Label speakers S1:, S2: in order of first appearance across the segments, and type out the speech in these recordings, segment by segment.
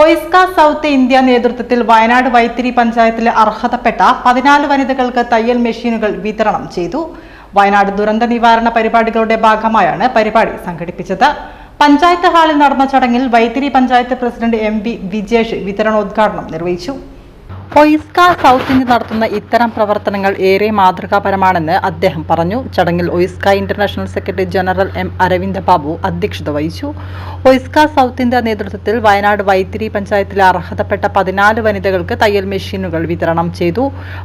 S1: OISCA south India നേതൃത്വത്തിൽ വയനാട് വൈത്തിരി പഞ്ചായത്തിലെ അർഹതപ്പെട്ട പതിനാല് വനിതകൾക്ക് തയ്യൽ മെഷീനുകൾ വിതരണം ചെയ്തു. വയനാട് ദുരന്ത നിവാരണ പരിപാടികളുടെ ഭാഗമായാണ് പരിപാടി സംഘടിപ്പിച്ചത്. പഞ്ചായത്ത് ഹാളിൽ നടന്ന ചടങ്ങിൽ Vythiri panchayat president M V Vijesh വിതരണോദ്ഘാടനം നിർവഹിച്ചു. ഒയിസ്ക സൗത്ത് ഇന്ത്യ നടത്തുന്ന ഇത്തരം പ്രവർത്തനങ്ങൾ ഏറെ മാതൃകാപരമാണെന്ന് അദ്ദേഹം പറഞ്ഞു. ചടങ്ങിൽ OISCA international secretary general M Aravinda Babu അധ്യക്ഷത വഹിച്ചു. ഒയിസ്ക സൗത്ത് ഇന്ത്യ നേതൃത്വത്തിൽ വയനാട് വൈത്തിരി പഞ്ചായത്തിലെ അർഹതപ്പെട്ട പതിനാല് വനിതകൾക്ക് തയ്യൽ മെഷീനുകൾ വിതരണം ചെയ്തു.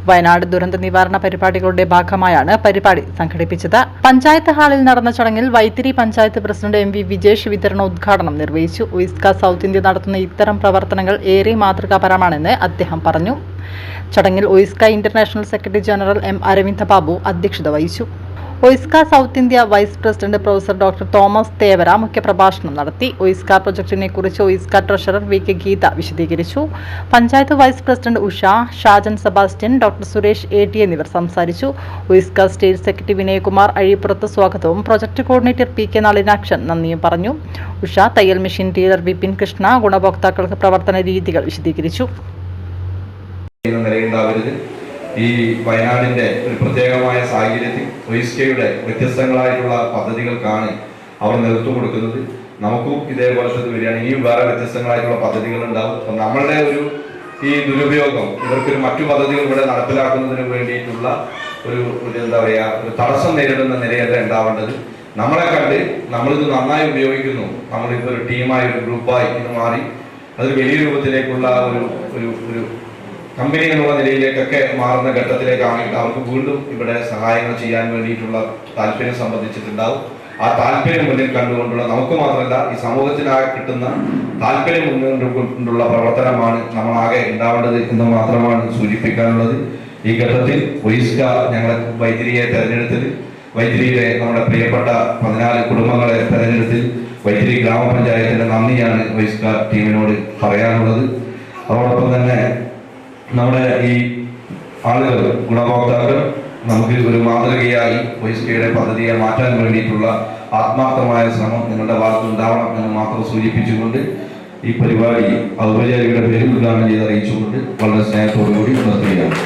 S1: വയനാട് ദുരന്ത നിവാരണ പരിപാടികളുടെ ഭാഗമായാണ് പരിപാടി സംഘടിപ്പിച്ചത്. പഞ്ചായത്ത് ഹാളിൽ നടന്ന ചടങ്ങിൽ Vythiri panchayat president M V Vijesh വിതരണോദ്ഘാടനം നിർവഹിച്ചു. ഒയിസ്ക സൗത്ത് ഇന്ത്യ നടത്തുന്ന ഇത്തരം പ്രവർത്തനങ്ങൾ ഏറെ മാതൃകാപരമാണെന്ന് അദ്ദേഹം പറഞ്ഞു. ചടങ്ങിൽ OISCA international secretary general M Aravinda Babu അധ്യക്ഷത വഹിച്ചു. OISCA south India vice president professor doctor Thomas Thevara മുഖ്യപ്രഭാഷണം നടത്തി. ഒയിസ്ക പ്രൊജക്ടിനെ കുറിച്ച് OISCA treasurer V K Geetha വിശദീകരിച്ചു. Panchayat vice president Usha Shajan Sebastian doctor Suresh A T എന്നിവർ സംസാരിച്ചു. OISCA state secretary Vinayakumar Azhippurath സ്വാഗതവും project coordinator P K Nalinakshan നന്ദിയും പറഞ്ഞു. ഉഷ തയ്യൽ മെഷീൻ ഡീലർ വിപിൻ കൃഷ്ണ ഗുണഭോക്താക്കൾക്ക് പ്രവർത്തന രീതികൾ വിശദീകരിച്ചു.
S2: എന്ന നിലയുണ്ടാവരുത് ഈ വയനാടിന്റെ ഒരു പ്രത്യേകമായ സാഹചര്യത്തിൽ ഒയിസ്കയുടെ വ്യത്യസ്തങ്ങളായിട്ടുള്ള പദ്ധതികൾക്കാണ് അവർ നേതൃത്വം കൊടുക്കുന്നത്. നമുക്കും ഇതേ വർഷത്തിൽ വരികയാണ്. ഇനിയും വേറെ വ്യത്യസ്തങ്ങളായിട്ടുള്ള പദ്ധതികൾ ഉണ്ടാവും അപ്പം നമ്മളുടെ ഒരു ഈ ദുരുപയോഗം ഇവർക്കൊരു മറ്റു പദ്ധതികൾ ഇവിടെ നടപ്പിലാക്കുന്നതിന് വേണ്ടിയിട്ടുള്ള ഒരു എന്താ പറയുക ഒരു തടസ്സം നേരിടുന്ന നിലയല്ല ഉണ്ടാവേണ്ടത്. നമ്മളെ കണ്ട് നമ്മളിത് നന്നായി ഉപയോഗിക്കുന്നു. നമ്മളിപ്പോൾ ഒരു ടീമായി ഒരു ഗ്രൂപ്പായി ഇത് മാറി. അതൊരു വലിയ രൂപത്തിലേക്കുള്ള ഒരു ഒരു കമ്പനി എന്നുള്ള നിലയിലേക്കൊക്കെ മാറുന്ന ഘട്ടത്തിലേക്കാണെങ്കിൽ അവർക്ക് വീണ്ടും ഇവിടെ സഹായങ്ങൾ ചെയ്യാൻ വേണ്ടിയിട്ടുള്ള താല്പര്യം സംബന്ധിച്ചിട്ടുണ്ടാവും. ആ താല്പര്യം മുന്നിൽ കണ്ടുകൊണ്ടുള്ള നമുക്ക് മാത്രമല്ല ഈ സമൂഹത്തിനാകെ കിട്ടുന്ന താല്പര്യം കൊണ്ടുള്ള പ്രവർത്തനമാണ് നമ്മളാകെ ഉണ്ടാവേണ്ടത് എന്ന് മാത്രമാണ് സൂചിപ്പിക്കാനുള്ളത്. ഈ ഘട്ടത്തിൽ ഒയിസ്ക ഞങ്ങളെ വൈദ്യുതിയെ തെരഞ്ഞെടുത്തിൽ വൈദ്യുതിയിലെ നമ്മുടെ പ്രിയപ്പെട്ട പതിനാല് കുടുംബങ്ങളെ തെരഞ്ഞെടുത്തിൽ വൈദ്യുതി ഗ്രാമപഞ്ചായത്തിന്റെ നന്ദിയാണ് ഒയിസ്ക ടീമിനോട് പറയാനുള്ളത്. അതോടൊപ്പം തന്നെ നമ്മുടെ ഈ ആളുകൾ ഗുണഭോക്താക്കൾ നമുക്ക് ഒരു മാതൃകയായി ഒയിസ്കയുടെ പദ്ധതിയെ മാറ്റാൻ വേണ്ടിയിട്ടുള്ള ആത്മാർത്ഥമായ ശ്രമം നിങ്ങളുടെ ഭാഗത്ത് ഉണ്ടാവണം എന്ന് മാത്രം സൂചിപ്പിച്ചുകൊണ്ട് ഈ പരിപാടി ഔപചാരികയുടെ പേരിൽ ഉദ്ഘാടനം ചെയ്ത് അറിയിച്ചുകൊണ്ട് വളരെ സ്നേഹത്തോടുകൂടി നിർത്തുകയാണ്.